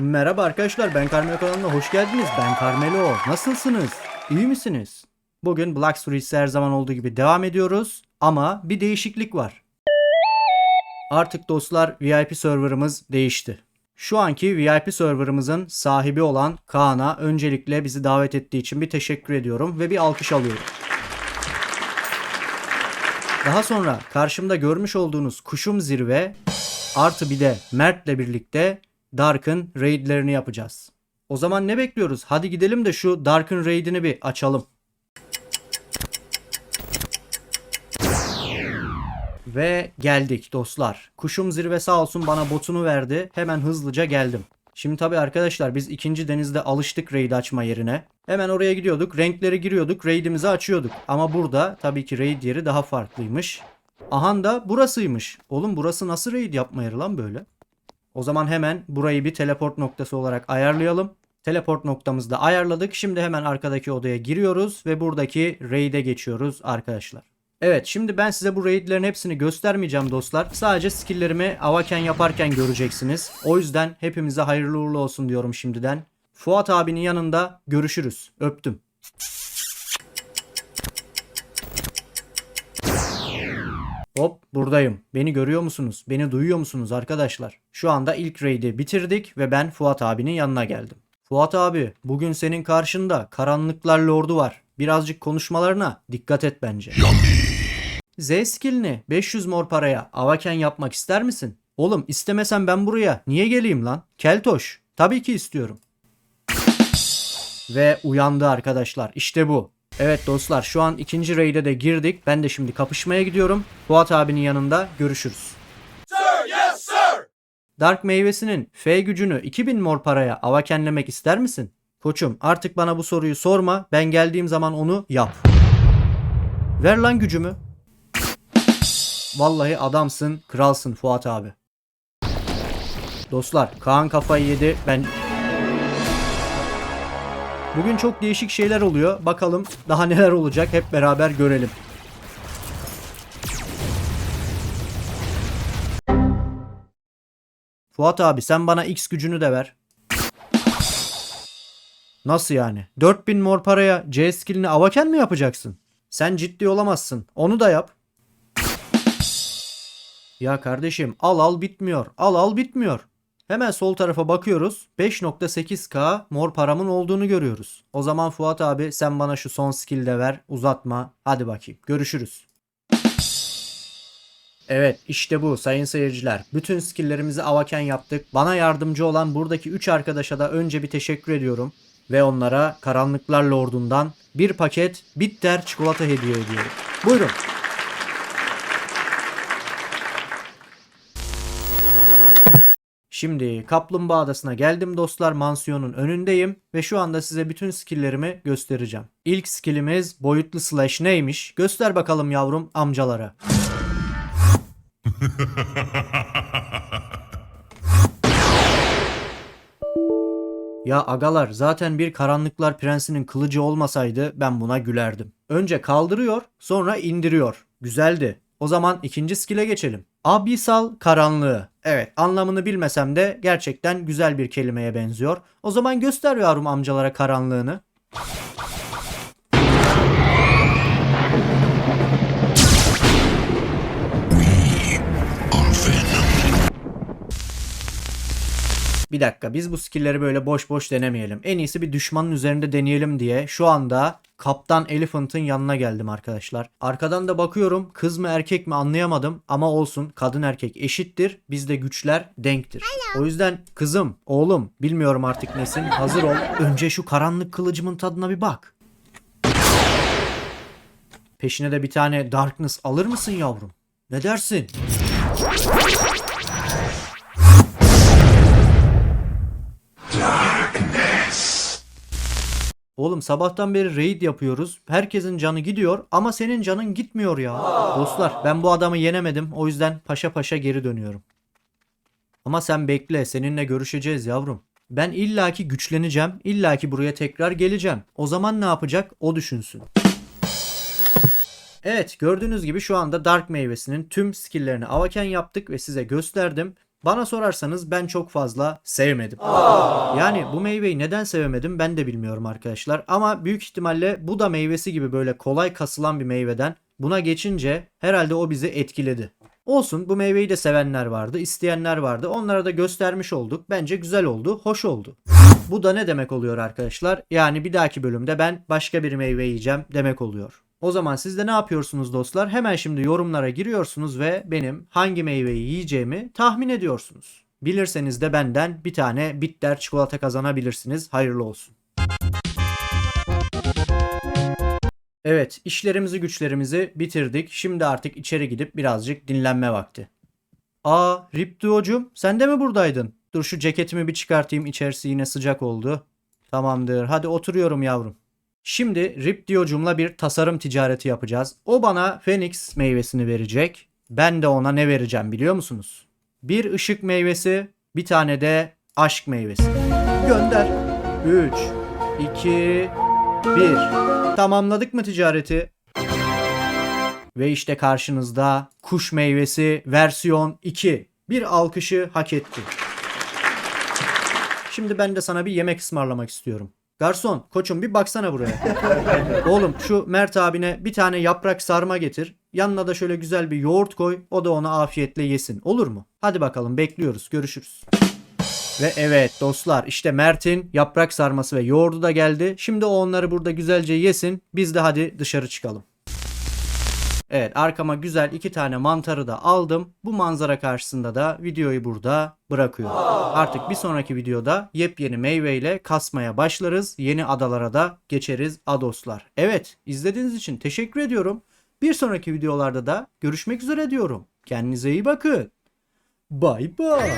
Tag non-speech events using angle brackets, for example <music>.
Merhaba arkadaşlar ben Carmelo kanalına hoş geldiniz. Ben Carmelo. Nasılsınız? İyi misiniz? Bugün Black Streets'e her zaman olduğu gibi devam ediyoruz. Ama bir değişiklik var. Artık dostlar VIP serverımız değişti. Şu anki VIP serverımızın sahibi olan Kaan'a öncelikle bizi davet ettiği için bir teşekkür ediyorum ve bir alkış alıyorum. Daha sonra karşımda görmüş olduğunuz Kuşum Zirve artı bir de Mert'le birlikte Dark'ın raidlerini yapacağız. O zaman ne bekliyoruz? Hadi gidelim de şu Dark'ın raidini bir açalım. Ve geldik dostlar. Kuşum zirve sağ olsun bana botunu verdi. Hemen hızlıca geldim. Şimdi tabi arkadaşlar biz ikinci denizde alıştık raid açma yerine. Hemen oraya gidiyorduk. Renkleri giriyorduk. Raidimizi açıyorduk. Ama burada tabii ki raid yeri daha farklıymış. Ahan da burasıymış. Oğlum burası nasıl raid yapma yeri lan böyle? O zaman hemen burayı bir teleport noktası olarak ayarlayalım. Teleport noktamızı da ayarladık. Şimdi hemen arkadaki odaya giriyoruz ve buradaki raid'e geçiyoruz arkadaşlar. Evet şimdi ben size bu raidlerin hepsini göstermeyeceğim dostlar. Sadece skilllerimi avaken yaparken göreceksiniz. O yüzden hepimize hayırlı uğurlu olsun diyorum şimdiden. Fuat abinin yanında görüşürüz. Öptüm. Hop buradayım. Beni görüyor musunuz? Beni duyuyor musunuz arkadaşlar? Şu anda ilk raid'i bitirdik ve ben Fuat abinin yanına geldim. Fuat abi bugün senin karşında karanlıklar lordu var. Birazcık konuşmalarına dikkat et bence. Z skillini 500 mor paraya avaken yapmak ister misin? Oğlum istemesen ben buraya niye geleyim lan? Keltoş. Tabii ki istiyorum. Ve uyandı arkadaşlar. İşte bu. Evet dostlar şu an ikinci raid'e de girdik. Ben de şimdi kapışmaya gidiyorum. Fuat abinin yanında görüşürüz. Dark meyvesinin F gücünü 2000 mor paraya avakenlemek ister misin? Koçum artık bana bu soruyu sorma. Ben geldiğim zaman onu yap. Ver lan gücümü. Vallahi adamsın, kralsın Fuat abi. Dostlar, Kaan kafayı yedi. Ben Bugün çok değişik şeyler oluyor. Bakalım daha neler olacak hep beraber görelim. Fuat abi sen bana X gücünü de ver. Nasıl yani? 4000 mor paraya C skillini avaken mi yapacaksın? Sen ciddi olamazsın. Onu da yap. Ya kardeşim al al bitmiyor. Al al bitmiyor. Hemen sol tarafa bakıyoruz. 5.8k mor paramın olduğunu görüyoruz. O zaman Fuat abi sen bana şu son skill de ver. Uzatma. Hadi bakayım. Görüşürüz. Evet işte bu sayın seyirciler. Bütün skilllerimizi avaken yaptık. Bana yardımcı olan buradaki 3 arkadaşa da önce bir teşekkür ediyorum. Ve onlara Karanlıklar Lordu'ndan bir paket bitter çikolata hediye ediyorum. Buyurun. Şimdi Kaplumbağa Adası'na geldim dostlar. Mansiyonun önündeyim ve şu anda size bütün skilllerimi göstereceğim. İlk skillimiz boyutlu slash neymiş? Göster bakalım yavrum amcalara. <laughs> Ya agalar zaten bir karanlıklar prensinin kılıcı olmasaydı ben buna gülerdim. Önce kaldırıyor sonra indiriyor. Güzeldi. O zaman ikinci skill'e geçelim. Abisal karanlığı. Evet anlamını bilmesem de gerçekten güzel bir kelimeye benziyor. O zaman göster yavrum amcalara karanlığını. Bir dakika biz bu skill'leri böyle boş boş denemeyelim. En iyisi bir düşmanın üzerinde deneyelim diye şu anda Kaptan Elephant'ın yanına geldim arkadaşlar. Arkadan da bakıyorum kız mı erkek mi anlayamadım ama olsun kadın erkek eşittir. Bizde güçler denktir. O yüzden kızım, oğlum bilmiyorum artık nesin hazır ol. Önce şu karanlık kılıcımın tadına bir bak. Peşine de bir tane Darkness alır mısın yavrum? Ne dersin? Oğlum sabahtan beri raid yapıyoruz. Herkesin canı gidiyor ama senin canın gitmiyor ya. Dostlar ben bu adamı yenemedim. O yüzden paşa paşa geri dönüyorum. Ama sen bekle seninle görüşeceğiz yavrum. Ben illaki güçleneceğim. illaki buraya tekrar geleceğim. O zaman ne yapacak o düşünsün. Evet gördüğünüz gibi şu anda Dark meyvesinin tüm skilllerini avaken yaptık ve size gösterdim. Bana sorarsanız ben çok fazla sevmedim. Yani bu meyveyi neden sevemedim ben de bilmiyorum arkadaşlar. Ama büyük ihtimalle bu da meyvesi gibi böyle kolay kasılan bir meyveden buna geçince herhalde o bizi etkiledi. Olsun bu meyveyi de sevenler vardı, isteyenler vardı. Onlara da göstermiş olduk. Bence güzel oldu, hoş oldu. Bu da ne demek oluyor arkadaşlar? Yani bir dahaki bölümde ben başka bir meyve yiyeceğim demek oluyor. O zaman siz de ne yapıyorsunuz dostlar? Hemen şimdi yorumlara giriyorsunuz ve benim hangi meyveyi yiyeceğimi tahmin ediyorsunuz. Bilirseniz de benden bir tane bitter çikolata kazanabilirsiniz. Hayırlı olsun. Evet, işlerimizi güçlerimizi bitirdik. Şimdi artık içeri gidip birazcık dinlenme vakti. Aa, Rip Duo'cum sen de mi buradaydın? Dur şu ceketimi bir çıkartayım içerisi yine sıcak oldu. Tamamdır hadi oturuyorum yavrum. Şimdi Rip Dio'cumla bir tasarım ticareti yapacağız. O bana Phoenix meyvesini verecek. Ben de ona ne vereceğim biliyor musunuz? Bir ışık meyvesi, bir tane de aşk meyvesi. Gönder. 3, 2, 1. Tamamladık mı ticareti? Ve işte karşınızda kuş meyvesi versiyon 2. Bir alkışı hak etti. Şimdi ben de sana bir yemek ısmarlamak istiyorum. Garson, koçum bir baksana buraya. <laughs> Oğlum şu Mert abine bir tane yaprak sarma getir. Yanına da şöyle güzel bir yoğurt koy. O da ona afiyetle yesin. Olur mu? Hadi bakalım bekliyoruz. Görüşürüz. Ve evet dostlar işte Mert'in yaprak sarması ve yoğurdu da geldi. Şimdi o onları burada güzelce yesin. Biz de hadi dışarı çıkalım. Evet arkama güzel iki tane mantarı da aldım. Bu manzara karşısında da videoyu burada bırakıyorum. Artık bir sonraki videoda yepyeni meyveyle kasmaya başlarız. Yeni adalara da geçeriz adoslar. Evet izlediğiniz için teşekkür ediyorum. Bir sonraki videolarda da görüşmek üzere diyorum. Kendinize iyi bakın. Bay bay.